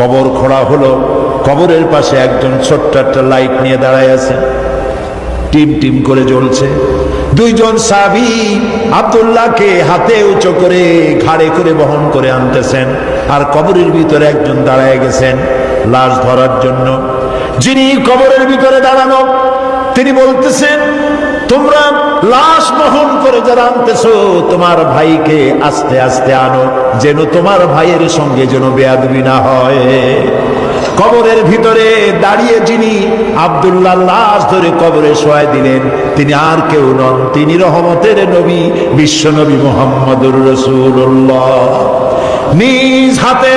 কবর খোঁড়া হলো। কবরের পাশে একজন ছোট্ট একটা লাইট নিয়ে দাঁড়ায় আছে। টিম টিম করে জ্বলছে। দুইজন সাবি আব্দুল্লাহকে হাতে উঁচু করে ঘাড়ে করে বহন করে আনতেছেন আর কবরের ভিতরে একজন দাঁড়ায় গেছেন লাশ ধরার জন্য। যিনি কবরের ভিতরে দাঁড়ানো, তিনি বলতেছেন তোমরা লাশ বহন করে যারা আনতেছো, তোমার ভাইকে আস্তে আস্তে আনো, যেন তোমার ভাইয়ের সঙ্গে যেন বেয়াদবি না হয়। কবরের ভিতরে দাঁড়িয়ে যিনি আব্দুল্লাহ লাশ ধরে কবরে শোয়াই দিলেন, তিনি আর কেউ নন, তিনি রহমতের নবী, বিশ্ব নবী মোহাম্মদুর রসুল্লাহ নিজ হাতে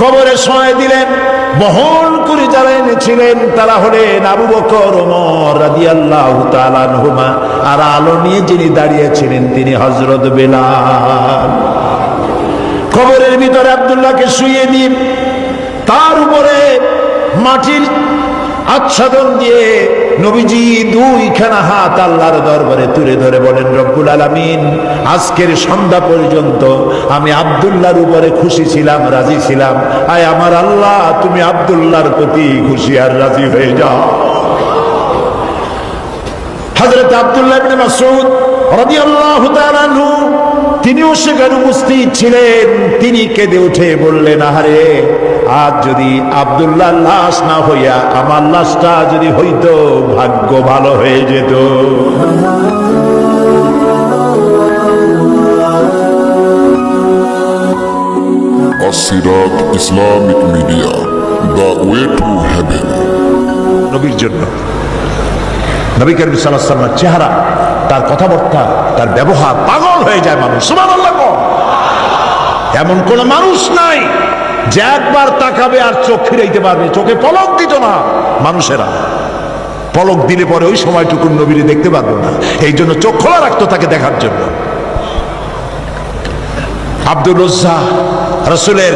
কবরে সময় দিলেন, বহন করে যারা এনেছিলেন তারা হলেন আবু বকর ওমর রাদিয়াল্লাহু তাআলা আনহুমা, আর আলো নিয়ে যিনি দাঁড়িয়েছিলেন তিনি হযরত বেলাল। কবরের ভিতরে আব্দুল্লাহকে শুয়ে দিন, তার উপরে মাটির আচ্ছাদন দিয়ে নবীজি দুইখানা হাত আল্লাহর দরবারে তুলে ধরে বলেন, রব্বুল আলামিন, আজকের সন্ধ্যা পর্যন্ত আমি আব্দুল্লাহর উপরে খুশি ছিলাম, রাজি ছিলাম। আয় আমার আল্লাহ, তুমি আব্দুল্লাহর প্রতি খুশি আর রাজি হয়ে যাও। হযরত আব্দুল্লাহ রাদিয়াল্লাহু তাআলা আনহু তিনিও সেখানে উপস্থিত ছিলেন। তিনি কেঁদে উঠে বললেন আহারে আজ যদি আব্দুল্লাহ লাশ না হইয়া আমার লাশটা যদি হইতো ভাগ্য ভালো হয়ে যেত। Islamic Media, the way to heaven. নবীর জন্য। নবী করিম সাল্লাহ চেহারা তার কথাবার্তা, তার ব্যবহার পাগল হয়ে যায় মানুষ। এমন কোন মানুষ নাই যে একবার তাকাবে আর চোখ ফিরাইতে পারবে। চোখে পলক দিত না মানুষেরা। পলক দিলে পরে ওই সময়টুকুন নবীরে দেখতে পারবে না। এই জন্য চোখ খোলা রাখতো তাকে দেখার জন্য। আব্দুল রজ্জা রসুলের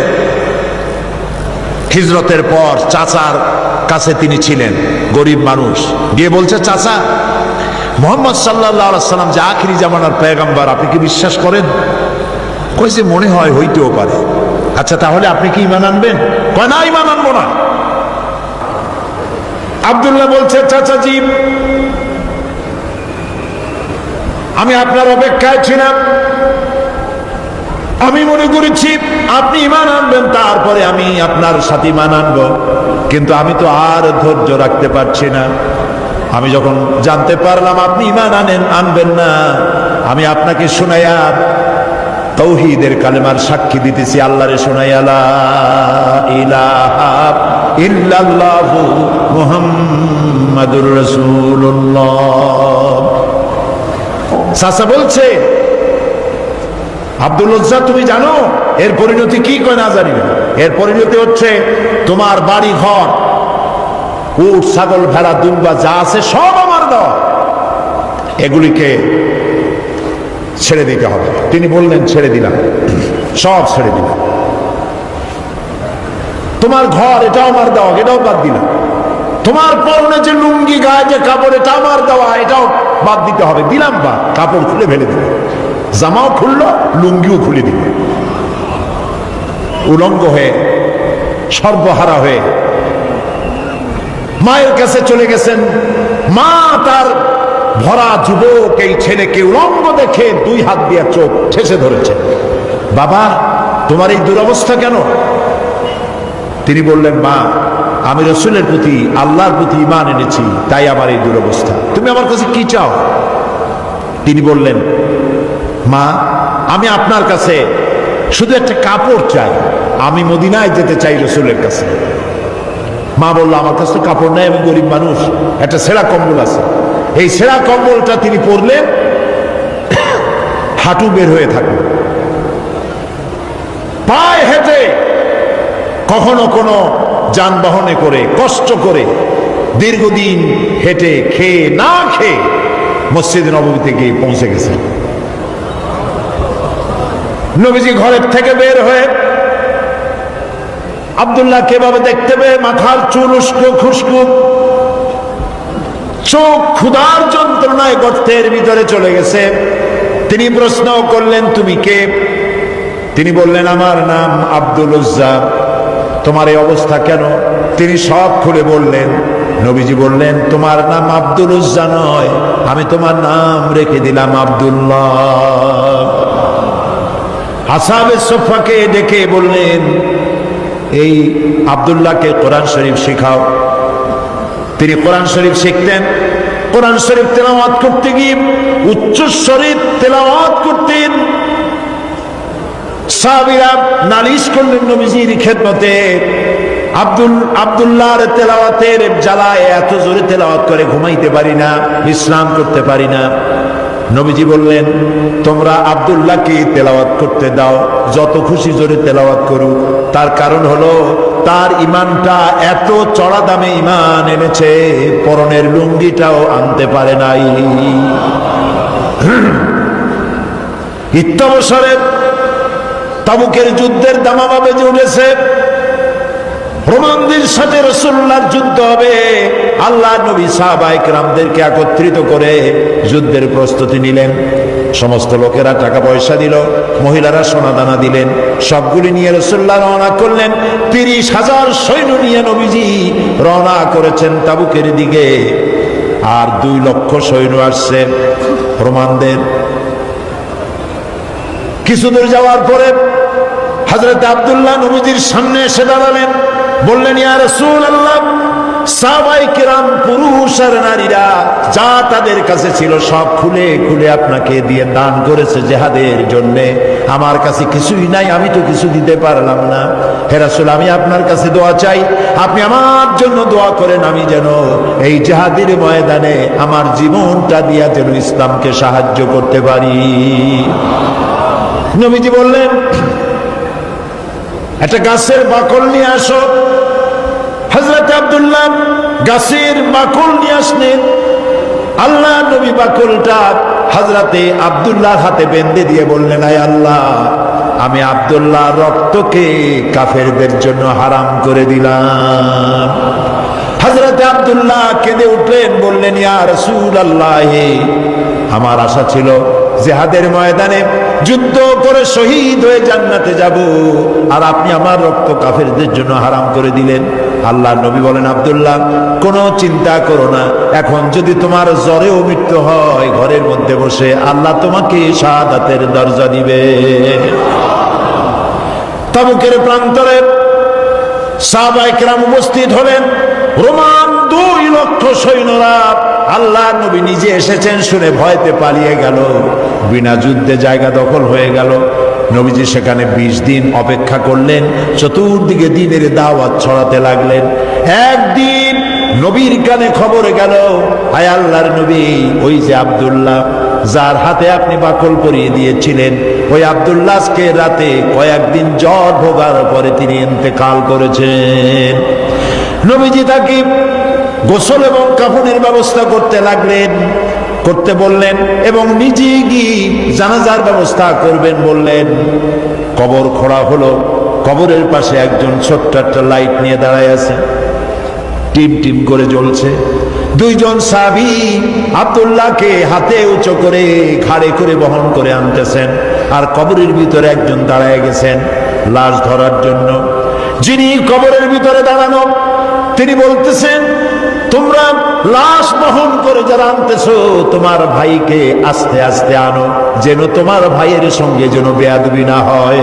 হিজরতের পর চাচার কাছে তিনি ছিলেন। গরিব মানুষ। গিয়ে বলছে, চাচা মোহাম্মদ সাল্লাহ সাল্লাম যে আখিরি জামানার পেগাম্বার আপনি কি বিশ্বাস করেন? কইছে মনে হয় হইতেও পারে। আচ্ছা তাহলে আপনি কি ইমান আনবেন? কয়, না ইমান আনব না। আব্দুল্লাহ বলছে চাচাজি আমি আপনার অপেক্ষায় ছিলাম। আমি মনে করেছি আপনি ইমান আনবেন, তারপরে আমি আপনার সাথে ইমান আনব। কিন্তু আমি তো আর ধৈর্য রাখতে পারছি না। আমি যখন জানতে পারলাম আপনি ইমান আনেন, আনবেন না, আমি আপনাকে শোনাইয়া তৌহিদের কালেমার সাক্ষী দিতেছি, আল্লাহরে শোনাইয়া বলছে, আব্দুল লজ্জা তুমি জানো, এর পরিণতি কি কয় না জানি এর পরিণতি হচ্ছে, তোমার বাড়ি ঘর উট ছাগল, ভেড়া, দুম্বা, যা আছে সব আমার দেওয়া। এগুলিকে ছেড়ে দিতে হবে। তিনি বললেন, ছেড়ে দিলাম। সব ছেড়ে দিলাম। তোমার ঘর, এটাও আমার দেওয়া, এটাও বাদ দিলাম। তোমার পরনে যে লুঙ্গি, গায়ে যে কাপড়, এটা আমার দেওয়া, এটাও বাদ দিতে হবে। দিলাম বা, কাপড় খুলে ফেলে দিল জামাও খুললো, লুঙ্গিও খুলে দিল। উলঙ্গ হয়ে, সর্বহারা হয়ে মায়ের কাছে চলে গেছেন। মা তার ভরা যুবক, এই ছেলেকে উলঙ্গ দেখে দুই হাত দিয়ে চোখ ঠেসে ধরেছে। বাবা, তোমার এই দুরবস্থা কেন? তিনি বললেন, মা, আমি রসুলের প্রতি, আল্লাহর প্রতি ইমান এনেছি, তাই আমার এই দুরবস্থা। তুমি আমার কাছে কি চাও? তিনি বললেন, মা, আমি আপনার কাছে শুধু একটা কাপড় চাই। আমি মদিনায় যেতে চাই রসুলের কাছে। মা বলল, আমার কাছে তো কাপড় নেই, আমি গরিব মানুষ। একটা সেরা কম্বল আছে। এই সেরা কম্বলটা তিনি পরলেন, হাঁটু বের হয়ে থাকবে পায়ে হেঁটে কখনো কোনো যানবাহনে করে, কষ্ট করে দীর্ঘদিন হেঁটে খেয়ে, না খেয়ে মসজিদ নবমীতে গিয়ে পৌঁছে গেছে নবীজি ঘরের থেকে বের হয়ে আবদুল্লাহ কেভাবে দেখতে পেয়ে মাথার চুল খুস্কু? চোখ ক্ষুধার যন্ত্রণায় গর্তের ভিতরে চলে গেছে। তিনি প্রশ্ন করলেন, তুমি কে? তিনি বললেন, আমার নাম আব্দুল উজ্জা তোমার এই অবস্থা কেন? তিনি সব খুলে বললেন, নবীজি বললেন, তোমার নাম আব্দুল উজ্জা নয়, আমি তোমার নাম রেখে দিলাম আব্দুল্লাহ। আসাবে সোফাকে ডেকে বললেন এই আব্দুল্লাহকে কোরআন শরীফ শেখাও। তিনি কোরআন শরীফ শিখতেন। কোরআন শরীফ তেলাওয়াত করতে গিয়ে উচ্চ শরীফ তেলাওয়াত করতেন। সাহাবীরা নালিশ করলেন নবীজির খেদমতে, আব্দুল, আব্দুল্লাহর তেলাওয়াতের জ্বালায় এত জোরে তেলাওয়াত করে ঘুমাইতে পারি না, বিশ্রাম করতে পারি না। নবীজি বললেন, তোমরা আব্দুল্লাহকে তেলাওয়াত করতে দাও, যত খুশি জোরে তেলাওয়াত করুক। তার কারণ হলো, তার ইমানটা এত চড়া দামে ইমান এনেছে, পরনের লুঙ্গিটাও আনতে পারে নাই। ইত্যবসরে তাবুকের যুদ্ধের দামামা বেজে উঠেছে, রোমানদের সাথে রসুল্লার যুদ্ধ হবে। আল্লাহ নবী সাহাবাইক রামদেরকে একত্রিত করে যুদ্ধের প্রস্তুতি নিলেন। সমস্ত লোকেরা টাকা পয়সা দিল, মহিলারা সোনাদানা দিলেন, সবগুলি নিয়ে রসুল্লাহ রওনা করলেন। তিরিশ হাজার সৈন্য নিয়ে নবীজি রওনা করেছেন তাবুকের দিকে। আর দুই লক্ষ সৈন্য আসছে রোমানদের। কিছু দূর যাওয়ার পরে হজরত আব্দুল্লাহ নবীজির সামনে এসে দাঁড়ালেন। বললেন, ইয়া রসুল আল্লাহ সাহাবাই কিরাম পুরুষ আর নারীরা, যা তাদের কাছে ছিল সব খুলে খুলে আপনাকে দিয়ে দান করেছে জেহাদের জন্যে। আমার কাছে কিছুই নাই, আমি তো কিছু দিতে পারলাম না। হে রাসূল, আমি আপনার কাছে দোয়া চাই। আপনি আমার জন্য দোয়া করেন, আমি যেন এই জেহাদের ময়দানে আমার জীবনটা দিয়া যেন ইসলামকে সাহায্য করতে পারি। নবীজি বললেন, একটা গাছের বাকল নিয়ে আসো। আব্দুল্লাহ গাছের বাকল নিয়ে আসলেন। আল্লাহ নবী বাকলটা হজরতে আব্দুল্লাহর হাতে বেঁধে দিয়ে বললেন, আয় আল্লাহ, আমি আব্দুল্লাহ রক্তকে কাফেরদের জন্য হারাম করে দিলাম। হজরতে আবদুল্লাহ কেঁদে উঠলেন, বললেন, ইয়া রসুল আল্লাহ আমার আশা ছিল জেহাদের ময়দানে যুদ্ধ করে শহীদ হয়ে জান্নাতে যাব। আর আপনি আমার রক্ত কাফেরদের জন্য হারাম করে দিলেন। আল্লাহ নবী বলেন, আবদুল্লাহ, কোনো চিন্তা করো না। এখন যদি তোমার জ্বরেও মৃত্যু হয়, ঘরের মধ্যে বসে আল্লাহ তোমাকে শাহাদাতের দরজা দিবে। তাবুকের প্রান্তরে সাহবাইকরাম উপস্থিত হলেন। রোমান দুই লক্ষ সৈন্যরা আল্লাহ নবী নিজে এসেছেন, শুনে ভয়তে পালিয়ে গেল। বিনা যুদ্ধে জায়গা দখল হয়ে গেল। নবীজি সেখানে বিশ দিন অপেক্ষা করলেন, চতুর্দিকে দিনের দাওয়াত ছড়াতে লাগলেন। একদিন নবীর কানে খবর গেল আয় আল্লাহর নবী, ওই যে আব্দুল্লাহ, যার হাতে আপনি বাকল পরিয়ে দিয়েছিলেন, ওই আবদুল্লাহকে রাতে কয়েকদিন জ্বর ভোগার পরে তিনি ইন্তেকাল করেছেন। নবীজি তাকে গোসল এবং কাফনের ব্যবস্থা করতে লাগলেন। করতে বললেন এবং নিজে গিয়ে জানাজার ব্যবস্থা করবেন বললেন। কবর খোঁড়া হলো। কবরের পাশে একজন ছোট্ট একটা লাইট নিয়ে দাঁড়ায় আছে। টিম টিম করে জ্বলছে। দুইজন সাবি আবদুল্লাহকে হাতে উঁচু করে ঘাড়ে করে বহন করে আনতেছেন আর কবরের ভিতরে একজন দাঁড়ায় গেছেন লাশ ধরার জন্য। যিনি কবরের ভিতরে দাঁড়ানো, তিনি বলতেছেন তোমরা লাশ বহন করে যারা আনতেছো, তোমার ভাইকে আস্তে আস্তে আনো, যেন তোমার ভাইয়ের সঙ্গে যেন বেয়াদবি না হয়।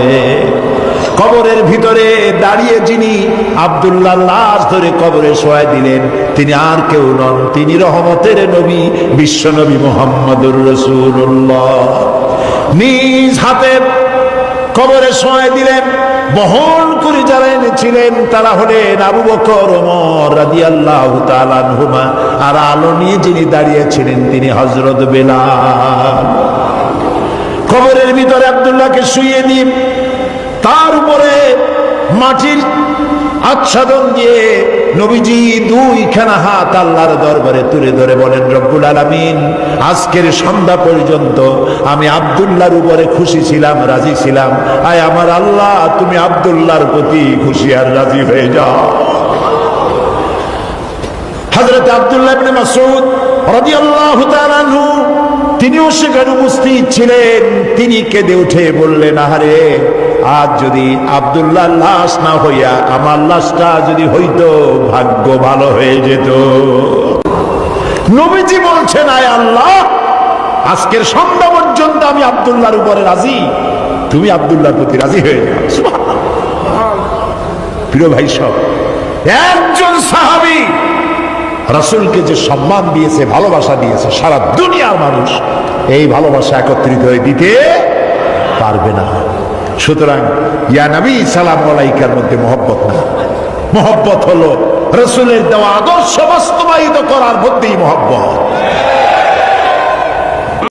কবরের ভিতরে দাঁড়িয়ে যিনি আব্দুল্লাহ লাশ ধরে কবরে শোয়া দিলেন, তিনি আর কেউ নন, তিনি রহমতের নবী, বিশ্ব নবী মোহাম্মদুর রসুল্লাহ নিজ হাতে কবরে শোয়া দিলেন, বহন করে যারা এনেছিলেন, তারা হলেন আবু বকর, ওমর তাআলা আনহুমা। আর আলো নিয়ে যিনি দাঁড়িয়েছিলেন, তিনি হজরত বেলাল। কবরের ভিতরে আব্দুল্লাহকে শুইয়ে দিন, তার উপরে মাটির আচ্ছাদন দিয়ে নবীজি দুইখানা হাত আল্লাহর দরবারে তুলে ধরে বলেন, রব্বুল আলামিন, আজকের সন্ধ্যা পর্যন্ত আমি আব্দুল্লাহর উপরে খুশি ছিলাম, রাজি ছিলাম। আয় আমার আল্লাহ, তুমি আব্দুল্লাহর প্রতি খুশি আর রাজি হয়ে যাও। হযরত আব্দুল্লাহ রাদিয়াল্লাহু তিনিও সেখানে উপস্থিত ছিলেন। তিনি কেঁদে উঠে বললেন, আহারে আজ যদি আব্দুল্লাহ লাশ না হইয়া আমার লাশটা যদি হইত, ভাগ্য ভালো হয়ে যেত। নবীজি বলছেন, আয় আল্লাহ, আজকের সন্ধ্যা পর্যন্ত আমি আব্দুল্লাহর উপরে রাজি। তুমি আব্দুল্লাহর প্রতি রাজি হয়ে যাও। প্রিয় ভাই সব, একজন সাহাবী রাসূলকে যে সম্মান দিয়েছে, ভালোবাসা দিয়েছে, সারা দুনিয়ার মানুষ এই ভালোবাসা একত্রিত হয়ে দিতে পারবে না। সুতরাং, ইয়া নবী, সালাম আলাইকার মধ্যে মহব্বত না মহব্বত হলো, রসুলের দেওয়া আদর্শ বাস্তবায়িত করার মধ্যেই মহব্বত।